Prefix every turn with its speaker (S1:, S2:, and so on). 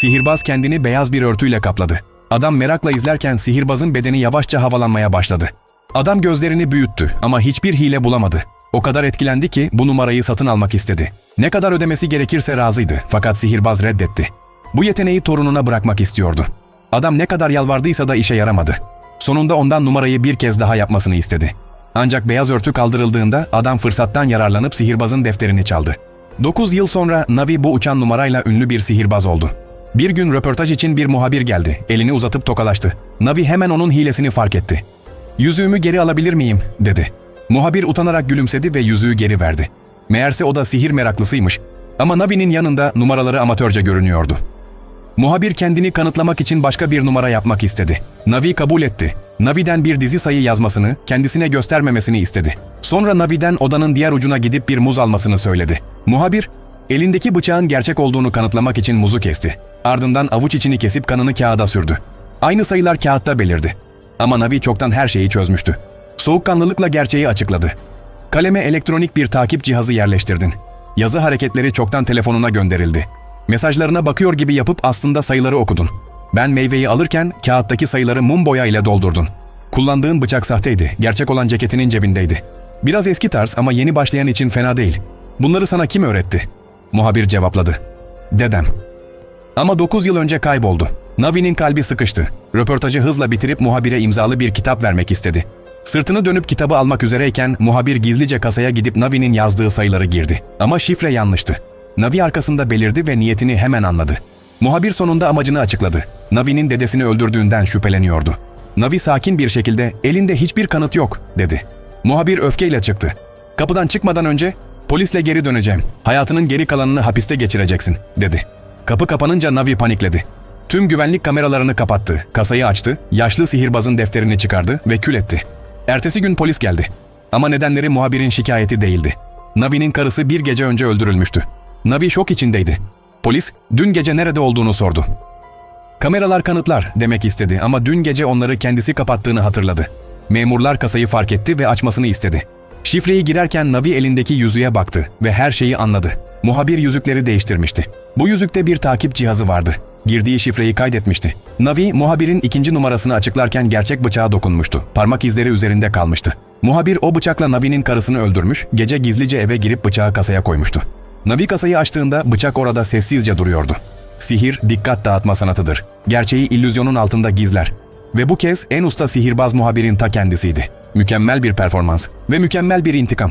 S1: Sihirbaz kendini beyaz bir örtüyle kapladı. Adam merakla izlerken sihirbazın bedeni yavaşça havalanmaya başladı. Adam gözlerini büyüttü ama hiçbir hile bulamadı. O kadar etkilendi ki bu numarayı satın almak istedi. Ne kadar ödemesi gerekirse razıydı fakat sihirbaz reddetti. Bu yeteneği torununa bırakmak istiyordu. Adam ne kadar yalvardıysa da işe yaramadı. Sonunda ondan numarayı bir kez daha yapmasını istedi. Ancak beyaz örtü kaldırıldığında adam fırsattan yararlanıp sihirbazın defterini çaldı. 9 yıl sonra Navi bu uçan numarayla ünlü bir sihirbaz oldu. Bir gün röportaj için bir muhabir geldi. Elini uzatıp tokalaştı. Navi hemen onun hilesini fark etti. Yüzüğümü geri alabilir miyim? dedi. Muhabir utanarak gülümsedi ve yüzüğü geri verdi. Meğerse o da sihir meraklısıymış. Ama Navi'nin yanında numaraları amatörce görünüyordu. Muhabir kendini kanıtlamak için başka bir numara yapmak istedi. Navi kabul etti. Navi'den bir dizi sayı yazmasını, kendisine göstermemesini istedi. Sonra Navi'den odanın diğer ucuna gidip bir muz almasını söyledi. Muhabir, elindeki bıçağın gerçek olduğunu kanıtlamak için muzu kesti. Ardından avuç içini kesip kanını kağıda sürdü. Aynı sayılar kağıtta belirdi. Ama Navi çoktan her şeyi çözmüştü. Soğukkanlılıkla gerçeği açıkladı. Kaleme elektronik bir takip cihazı yerleştirdin. Yazı hareketleri çoktan telefonuna gönderildi. Mesajlarına bakıyor gibi yapıp aslında sayıları okudun. Ben meyveyi alırken kağıttaki sayıları mum boya ile doldurdun. Kullandığın bıçak sahteydi, gerçek olan ceketinin cebindeydi. Biraz eski tarz ama yeni başlayan için fena değil. Bunları sana kim öğretti? Muhabir cevapladı. Dedem. Ama 9 yıl önce kayboldu. Navi'nin kalbi sıkıştı. Röportajı hızla bitirip muhabire imzalı bir kitap vermek istedi. Sırtını dönüp kitabı almak üzereyken muhabir gizlice kasaya gidip Navi'nin yazdığı sayıları girdi. Ama şifre yanlıştı. Navi arkasında belirdi ve niyetini hemen anladı. Muhabir sonunda amacını açıkladı. Navi'nin dedesini öldürdüğünden şüpheleniyordu. Navi sakin bir şekilde elinde hiçbir kanıt yok dedi. Muhabir öfkeyle çıktı. Kapıdan çıkmadan önce polisle geri döneceğim. Hayatının geri kalanını hapiste geçireceksin dedi. Kapı kapanınca Navi panikledi. Tüm güvenlik kameralarını kapattı, kasayı açtı, yaşlı sihirbazın defterini çıkardı ve kül etti. Ertesi gün polis geldi. Ama nedenleri muhabirin şikayeti değildi. Navi'nin karısı bir gece önce öldürülmüştü. Navi şok içindeydi. Polis, dün gece nerede olduğunu sordu. Kameralar kanıtlar demek istedi ama dün gece onları kendisi kapattığını hatırladı. Memurlar kasayı fark etti ve açmasını istedi. Şifreyi girerken Navi elindeki yüzüğe baktı ve her şeyi anladı. Muhabir yüzükleri değiştirmişti. Bu yüzükte bir takip cihazı vardı. Girdiği şifreyi kaydetmişti. Navi, muhabirin ikinci numarasını açıklarken gerçek bıçağa dokunmuştu. Parmak izleri üzerinde kalmıştı. Muhabir o bıçakla Navi'nin karısını öldürmüş, gece gizlice eve girip bıçağı kasaya koymuştu. Navi kasayı açtığında bıçak orada sessizce duruyordu. Sihir, dikkat dağıtma sanatıdır. Gerçeği illüzyonun altında gizler. Ve bu kez en usta sihirbaz muhabirin ta kendisiydi. Mükemmel bir performans ve mükemmel bir intikam.